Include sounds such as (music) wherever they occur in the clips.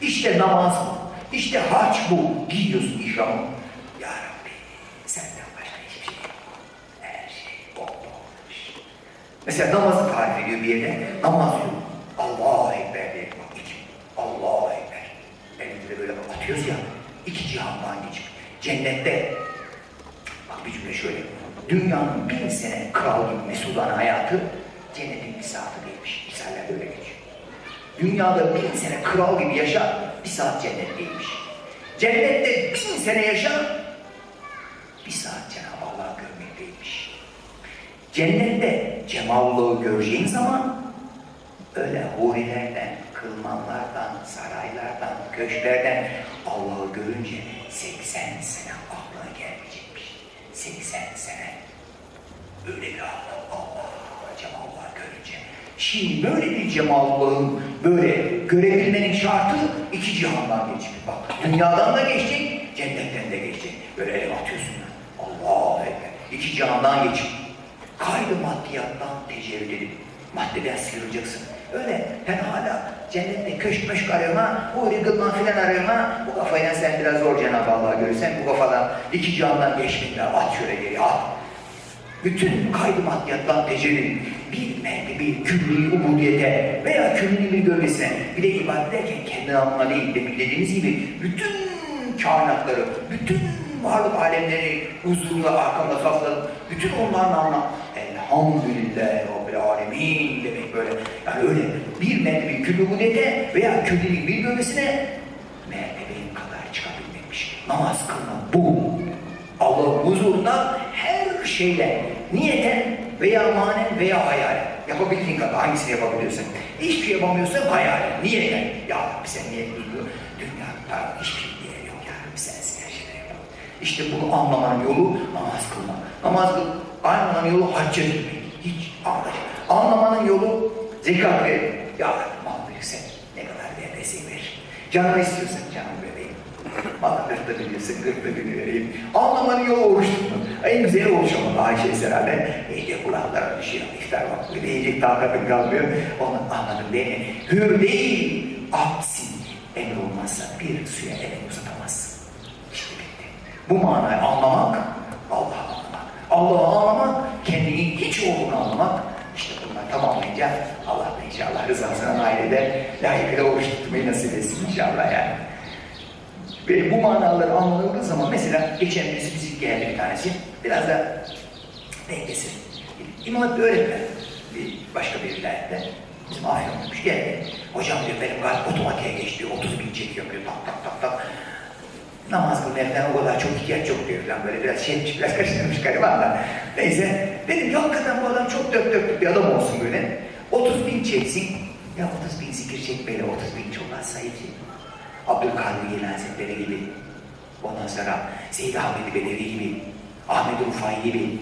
İşte namaz bu. İşte haç bu. Giyiyorsun ihramı. Ya Rabbi senden başka hiçbir şey yok. Her şey bomboş. Mesela namazı tarif ediyor bir yere. Namaz diyor. Allahu Ekber diye bak iki. Allahu Ekber. Elimizi böyle atıyoruz ya. iki cihandan geçip. Cennette bak bir cümle şöyle. Dünyanın bin sene kral gibi mesudane hayatı cennetin bir saati değilmiş. Misaller böyle geçiyor. Dünyada bin sene kral gibi yaşa, bir saat cennetteymiş. Cennette bin sene yaşa, bir saat Cenab-ı Allah görmekteymiş. Cennette cemallığı göreceğin zaman öyle hurilerden, kılmanlardan, saraylardan, köşklerden Allah'ı görünce 80 sene aklına gelmeyecekmiş. 80 sene. Öyle bir Allah, Allah, cemallığı görünce. Şimdi böyle bir cemallığın böyle görebilmenin şartı iki cihandan geçmek. Bak dünyadan da geçecek, cennetten de geçecek. Böyle el atıyorsun. Allah'a ekber. İki cihandan geçip kaydı maddiyattan tecerrüt edip maddeden sıyrılacaksın. Öyle ben hala cennette köşk meşk arayama, bu yıkılma filan arayama, bu kafayla sen biraz zor Cenab-ı Allah'ı görürsen bu kafadan iki cihandan geçmekle at şöyle geri at. Bütün kaydı maddiyattan tecelli, bir mehdi, bir külli ubudiyete veya külli bir gölgesine bir de ibadet ederken kendi anlamına değil demin dediğimiz gibi bütün kainatları, bütün varlık alemleri huzurunda arkamda sakladım. Bütün onların anlam Elhamdülillah Rabbil Alemin demek böyle. Yani öyle bir mehdi, bir külli ubudiyete veya külli bir gölgesine mertebenin kadar çıkabilmekmiş. Namaz kılmak bu. Allah huzurunda her şeyle niyeten veya manen veya hayal yapabildiğin kadar hangisini yapabiliyorsan. Hiçbir şey yapamıyorsan hayal niyeten ya Rabbi sen niyet duyuyor dünyada hiçbir şey niyet yok. Ya Rabbi sensin her şeyleri yapalım işte bunu anlamanın yolu namaz kılmak. Namaz kıl anlamanın yolu hacca gitmek. Hiç anlayacak anlamanın yolu zekat ver. Ya Rabbi mal verirsen ne kadar verirsen ver. Canını istiyorsan canını vereyim Bak gırtta biliyorsun, gırtta beni vereyim. Anlamanın yolu oruç tutmak. En oruç olmalı Ayşe herhalde. İyice kulaklara düşüyor. İftar vakti de yiyecek takatın kalmıyor. Onu anladım değil mi? Hür değil, absin. Emir olmazsa bir suya elini uzatamazsın. İşte bitti. Bu manayı anlamak, Allah'ı anlamak. Allah'ı anlamak, kendini hiç olduğunu anlamak. İşte bunlar tamamlayınca Allah da inşallah rızasına nail eder. Layıkıyla oruç tutmayı nasip etsin inşallah yani. Ve bu manaları anladığımız zaman mesela geçen birisi bizi geldi bir tanesi. Biraz da dengesi. İmam Hatip öğretmen bir başka bir vilayette. Bizim Afyon'daymış geldi. Hocam diyor benim kalp otomatiğe geçti. 30 bin çekiyor diyor. Tak tak tak tak. Namaz kılmaya falan o kadar çok ihtiyaç yok diyor falan. Böyle biraz şey etmiş, biraz kaçırmış galiba da. Neyse. Dedim ki hakikaten bu adam çok dört dörtlük bir adam olsun böyle. 30 bin çeksin. Ya 30 bin zikir çekmeyle 30 bin çok az sayı. Abdülkadir Geylan Hazretleri gibi, ondan sonra Seyyid Ahmet Belevi gibi, Ahmet Rufai gibi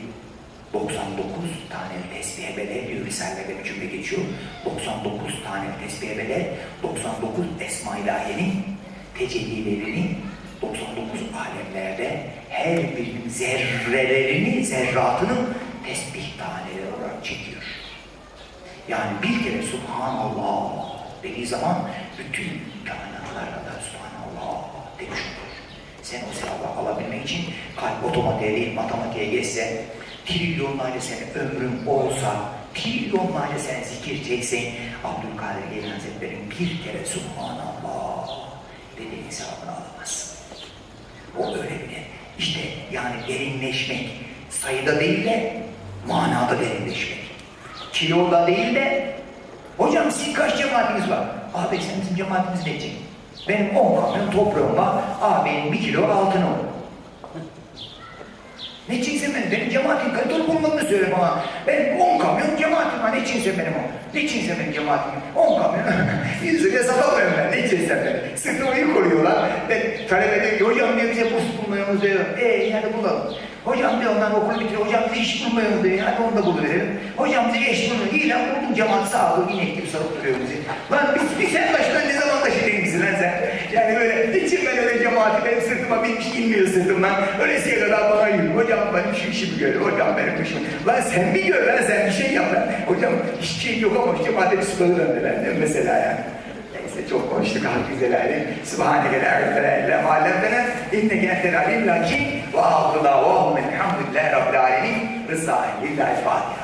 99 tane tesbihe bedel diyor Risale'de bir cümle geçiyor. 99 tane tesbihe bedel, 99 Esma İlahiye'nin tecellilerini 99 alemlerde her birinin zerrelerini, zerratının tesbih taneleri olarak çekiyor. Yani bir kere Subhanallah dediği zaman bütün kainatlarda da Subhanallah demiş olur. Sen o sevabı alabilmek için kalp otomatiğe değil matematiğe geçse, trilyonlarca sene ömrün olsa, trilyonlarca sene zikir çeksen, Abdülkadir Geylan Hazretleri'nin bir kere Subhanallah dediğin sevabını alamazsın. O öyle bile. İşte yani derinleşmek, sayıda değil de manada derinleşmek. Kiloda değil de Hocam sizin kaç cemaatiniz var? Abi sen bizim cemaatimiz ne için? Benim 10 kamyon toprağım var. Abi benim 1 kilo altın olur. Ne içinse ben, benim cemaatim kaliteli bulmadığını söyle bana. Benim 10 kamyon cemaatim var, ne içinse benim o. Ne içinse benim cemaatim 10 kamyon. (laughs) 100 liraya satamıyorum ben, ne içinse ben. Sırtıma yük koyuyorlar. Ben talep ediyorum hocam diyor bize burs bulmuyoruz diyor. Eee yani bulalım. Hocam diyor onlar okulu bitiriyor, hocam bize iş bulmuyoruz diyor. Hadi onu da buluverelim. Hocam bize iş bulmuyor. İyi lan buldum cemaat sağ olun, inek gibi sarıp duruyor bizi. Lan biz, biz sen baştan ne zaman taşıdın bizi lan sen? Yani böyle için ben öyle benim sırtıma binmiş inmiyor sırtımdan. Öylesiye kadar bana yürü. Hocam benim şu işimi gör. Hocam benim işim. Lan sen bir gör lan sen bir şey yap lan. Hocam hiçbir şey yok ama cemaate bir suları döndüler mi mesela yani. Neyse çok konuştuk hak güzel alim. Subhaneke la ilahe illa ma allamtana inneke entel alimul hakim ve ahdu davahum elhamdülillahi rabbil alemin. Rızâin lillahi Fatiha.